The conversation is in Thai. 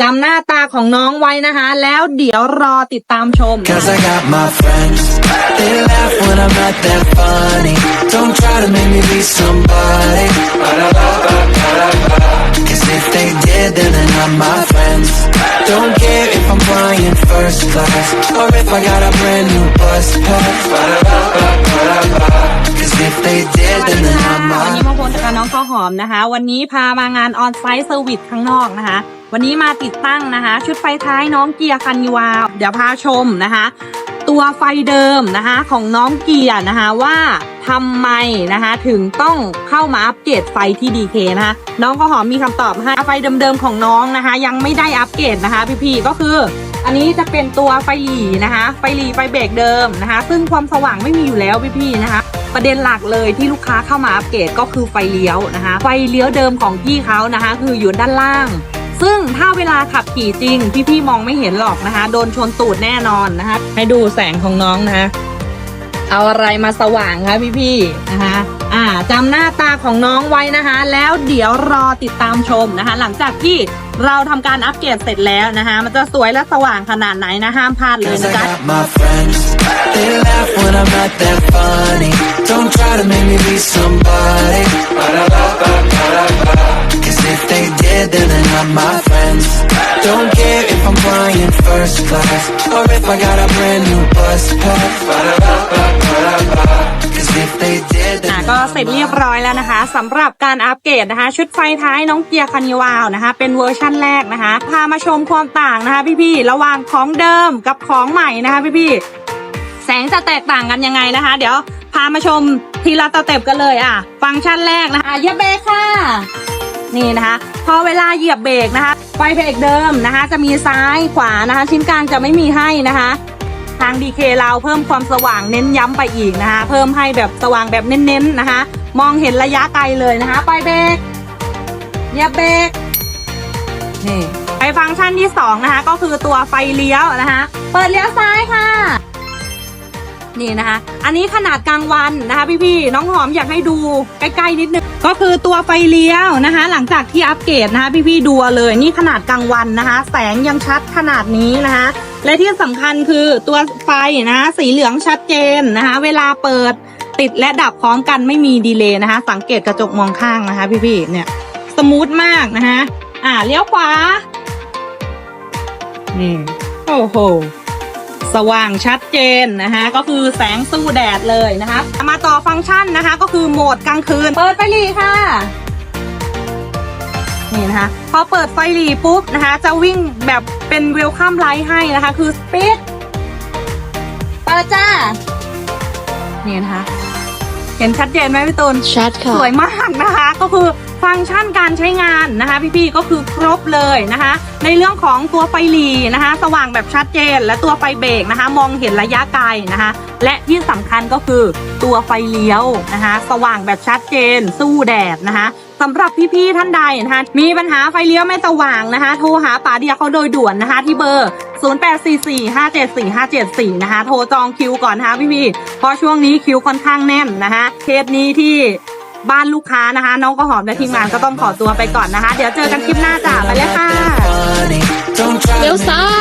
จำหน้าตาของน้องไว้นะคะ แล้วเดี๋ยวรอติดตามชม Cause I got my friends. They laugh when I'm not that funny. Don't try to make me be somebody. Cause if they did, then they're not my friends. Don't care if I'm flying first class. Or if I got a brand new bus pass. หอมนะคะ วันนี้พามางานออนไซต์เซอร์วิสข้างนอกนะคะ วันนี้มาติดตั้งนะคะ ชุดไฟท้ายน้องเกียร์คันยวาเดี๋ยวพาชมนะคะ ตัวไฟเดิมนะคะของน้องเกียร์นะคะว่าทำไมนะคะถึงต้องเข้ามาอัปเกรดไฟที่ดีเคนะคะ น้องข้าวหอมมีคำตอบให้ไฟเดิมๆของน้องนะคะ ยังไม่ได้อัปเกรดนะคะพี่ๆก็คือ อันนี้จะเป็นตัวไฟหลีนะคะ ไฟหลีไฟเบรกเดิมนะคะ ซึ่งความสว่างไม่มีอยู่แล้วพี่ๆนะคะประเด็นหลักเลยที่ลูกค้าเข้ามาอัปเกรดก็คือไฟเลี้ยวนะคะ ไฟเลี้ยวเดิมของพี่เขานะคะ คืออยู่ด้านล่าง ซึ่งถ้าเวลาขับขี่จริง พี่ๆมองไม่เห็นหรอกนะคะ โดนชนตูดแน่นอนนะคะ ให้ดูแสงของน้องนะคะ เอาอะไรมาสว่างคะพี่ๆนะคะอ่าจำหน้าตาของน้องไว้นะคะ แล้วเดี๋ยวรอติดตามชมนะคะ หลังจากที่เราทำการอัปเกรดเสร็จแล้วนะคะ มันจะสวยและสว่างขนาดไหนนะห้ามพลาดเลยนะจ๊ะ then they're not my friends Don't care if I'm flying first class Or if I got a brand new bus เสร็จเรียบร้อยแล้วนะคะสำหรับการอัปเกรดนะคะ ชุดไฟท้ายน้องเกียร์คันยวาวนะคะ เป็นเวอร์ชั่นแรกนะคะ พามาชมความต่างนะคะ พี่ๆระหว่างของเดิมกับของใหม่นะคะพี่ๆแสงจะแตกต่างกันยังไงนะคะ เดี๋ยวพามาชมทีละสเต็ปกันเลยอะ ฟังก์ชันแรกนะคะเหยียบเบรกค่ะ นี่นะคะ พอเวลาเหยียบเบรกนะคะไฟเบรกเดิมนะคะ จะมีซ้ายขวานะคะ ชิ้นกลางจะไม่มีให้นะคะ ทาง DK เคเราเพิ่มความสว่างเน้นย้ำไปอีกนะคะเพิ่มให้แบบสว่างแบบเน้นๆนะคะ มองเห็นระยะไกลเลยนะคะ ไปเบรกเยียบเบรกนี่ไปฟังก์ชันที่สองนะคะ ก็คือตัวไฟเลี้ยวนะคะ เปิดเลี้ยวซ้ายค่ะ นี่นะคะ อันนี้ขนาดกลางวันนะคะ พี่ๆน้องหอมอยากให้ดูใกล้ๆนิดนึงก็คือตัวไฟเลี้ยวนะคะ หลังจากที่อัปเกรดนะคะ พี่ๆดูเลยนี่ขนาดกลางวันนะคะ แสงยังชัดขนาดนี้นะคะ และที่สำคัญคือตัวไฟนะสีเหลืองชัดเจนนะคะ เวลาเปิดติดและดับพร้อมกันไม่มีดีเลย์นะคะ สังเกตกระจกมองข้างนะคะ พี่ๆเนี่ยสมูทมากนะคะอ่าเลี้ยวขวานี่โอ้โหสว่างชัดเจนนะคะ ก็คือแสงสู้แดดเลยนะคะ มาต่อฟังก์ชันนะคะ ก็คือโหมดกลางคืน เปิดไฟหลีค่ะ นี่นะคะ พอเปิดไฟหลีปุ๊บนะคะ จะวิ่งแบบเป็นเวลคัมไลท์ให้นะคะ คือสปีดเปิดจ้านี่นะคะ เห็นชัดเจนไหมพี่ตูนชัดค่ะสวยมากนะคะ ก็คือฟังก์ชันการใช้งานนะคะ พี่ๆก็คือครบเลยนะคะ ในเรื่องของตัวไฟหลีนะคะ สว่างแบบชัดเจน และตัวไฟเบรกนะคะ มองเห็นระยะไกลนะคะ และที่สำคัญก็คือตัวไฟเลี้ยวนะคะ สว่างแบบชัดเจน สู้แดดนะคะ สำหรับพี่ๆท่านใดนะคะมีปัญหาไฟเลี้ยวไม่สว่างนะคะ โทรหาป๋าเดียเขาโดยด่วนนะคะ ที่เบอร์ 0844574574 นะคะ โทรจองคิวก่อนนะคะพี่ๆเพราะช่วงนี้คิวค่อนข้างแน่นนะคะเคสนี้ที่บ้านลูกค้านะคะ น้องก็หอมและทีมงานก็ต้องขอตัวไปก่อนนะคะ เดี๋ยวเจอกันคลิปหน้าจ้ะไปเลยค่ะ funny. Don't try to Lil' make me be side. somebody.